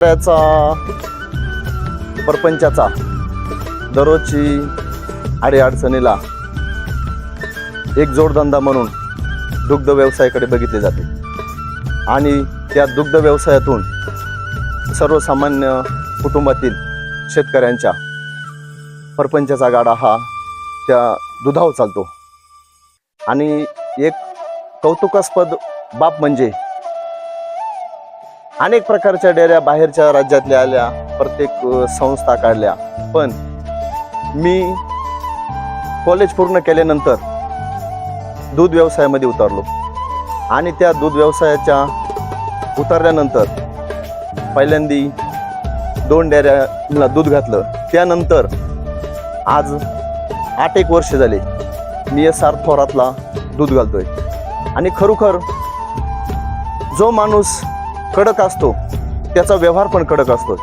त्याचा परपंचाचा दररोजची अडीअडचणीला एक जोडधंदा म्हणून दुग्ध व्यवसायाकडे बघितले जाते. आणि त्या दुग्ध व्यवसायातून सर्वसामान्य कुटुंबातील शेतकऱ्यांच्या परपंचाचा गाडा हा त्या दुधावर चालतो. आणि एक कौतुकास्पद बाब म्हणजे अनेक प्रकारच्या डेऱ्या बाहेरच्या राज्यातल्या आल्या प्रत्येक संस्था काढल्या. पण मी कॉलेज पूर्ण केल्यानंतर दूध व्यवसायामध्ये उतरलो. आणि त्या दूध व्यवसायाच्या उतरल्यानंतर पहिल्यांदी दोन डेऱ्याला दूध घातलं. त्यानंतर आज आठ एक वर्ष झाले मी एस आर थोरातला दूध घालतोय. आणि खरोखर जो माणूस कडक असतो. त्याचा व्यवहार पण कडक असतो.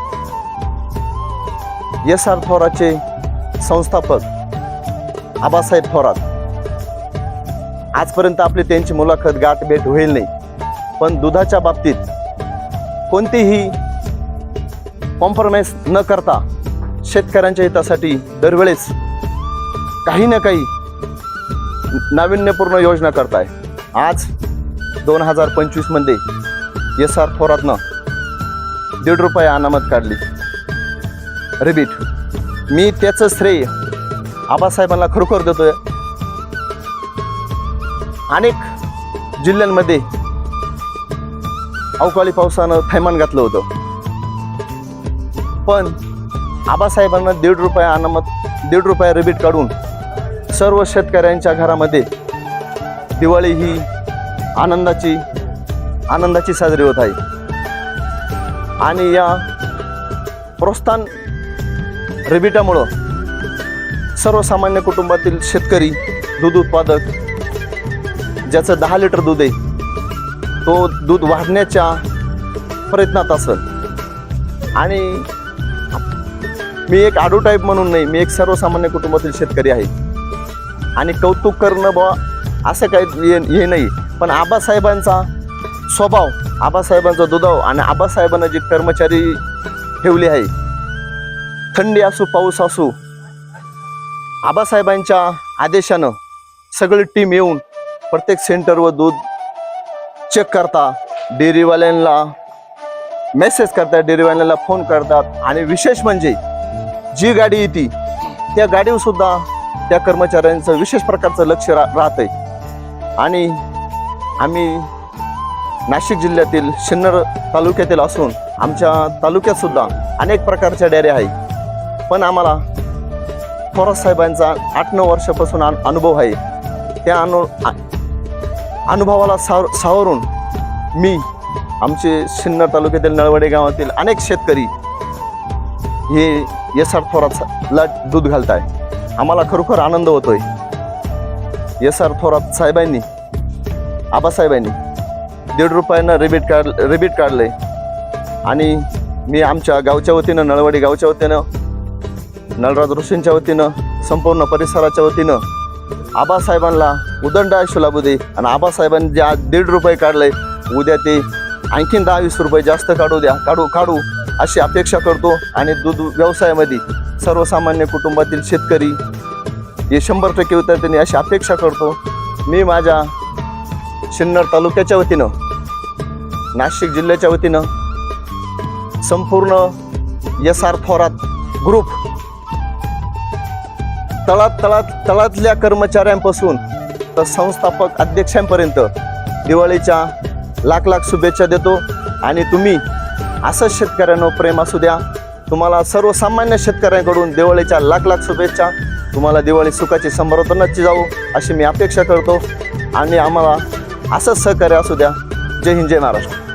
एस आर थोराचे संस्थापक आबासाहेब थोरात. आजपर्यंत आपली त्यांची मुलाखत गाठ भेट होईल नाही. पण दुधाच्या बाबतीत कोणतीही कॉम्प्रोमाइज न करता शेतकऱ्यांच्या हितासाठी दरवेळेस काही ना काही नाविन्यपूर्ण योजना करताय. आज दोन हजार पंचवीसमध्ये एस आर थोरातनं दीड रुपये अनामत काढली. रिबीट मी त्याचं श्रेय आबासाहेबांना खरोखर देतोय. अनेक जिल्ह्यांमध्ये अवकाळी पावसानं थैमान घातलं होतं. पण आबासाहेबांना दीड रुपये अनामत दीड रुपये रिबीट काढून सर्व शेतकऱ्यांच्या घरामध्ये दिवाळी ही आनंदाची आनंदाची साजरी होत आहे. आणि या प्रोत्साहन रिबिटामुळं सर्वसामान्य कुटुंबातील शेतकरी दूध उत्पादक ज्याचं दहा लिटर दूध आहे तो दूध वाढण्याच्या प्रयत्नात असेल. आणि मी एक आडू टाईप म्हणून नाही मी एक सर्वसामान्य कुटुंबातील शेतकरी आहे. आणि कौतुक करणं बा असं काही हे नाही. पण आबासाहेबांचा स्वभाव आबासाहेबांचा दुधाव आणि आबासाहेबांना जी कर्मचारी ठेवली आहे. थंडी असू पाऊस असू आबासाहेबांच्या आदेशानं सगळी टीम येऊन प्रत्येक सेंटरवर दूध चेक करता डेअरीवाल्यांना मेसेज करतात डेअरीवाल्यांना फोन करतात आणि विशेष म्हणजे जी गाडी येते त्या गाडीवर सुद्धा त्या कर्मचाऱ्यांचं विशेष प्रकारचं लक्ष रा राहतं आहे आणि आम्ही नाशिक जिल्ह्यातील सिन्नर तालुक्यातील असून आमच्या तालुक्यातसुद्धा अनेक प्रकारच्या डेअऱ्या आहे पण आम्हाला थोरात साहेबांचा आठ नऊ वर्षापासून अनुभव आहे. त्या अनु आ- अनुभवाला सावर सावरून मी आमचे सिन्नर तालुक्यातील नळवडे गावातील अनेक शेतकरी हे एस आर थोरातला दूध घालत आहे आम्हाला खरोखर आनंद होतोय. एस आर थोरात साहेबांनी आबासाहेबांनी दीड रुपयानं रिबीट काढ रिबीट आहे आणि मी आमच्या गावच्या वतीनं नळवाडी गावच्या वतीनं नळराज ऋषींच्या वतीनं संपूर्ण परिसराच्या वतीनं आबासाहेबांना उदंड आयुष्य लाभू दे. आणि आबासाहेबांनी जे आज दीड रुपये काढले उद्या ते आणखीन दहा वीस रुपये जास्त काढू द्या काढू काढू अशी अपेक्षा करतो. आणि दूध व्यवसायामध्ये सर्वसामान्य कुटुंबातील शेतकरी हे शंभर टक्के उतरते अशी अपेक्षा करतो. मी माझ्या सिन्नर तालुक्याच्या वतीनं नाशिक जिल्ह्याच्या वतीनं संपूर्ण एस आर फोरात ग्रुप तळात तळात तळातल्या कर्मचाऱ्यांपासून तर संस्थापक अध्यक्षांपर्यंत दिवाळीच्या लाख लाख शुभेच्छा देतो. आणि तुम्ही असंच शेतकऱ्यांना प्रेम असू द्या. तुम्हाला सर्वसामान्य शेतकऱ्यांकडून दिवाळीच्या लाख लाख शुभेच्छा. तुम्हाला दिवाळी सुखाची समर्थनाची जाऊ अशी मी अपेक्षा करतो. आणि आम्हाला असंच सहकार्य असू द्या. जय हिंद जय महाराष्ट्र.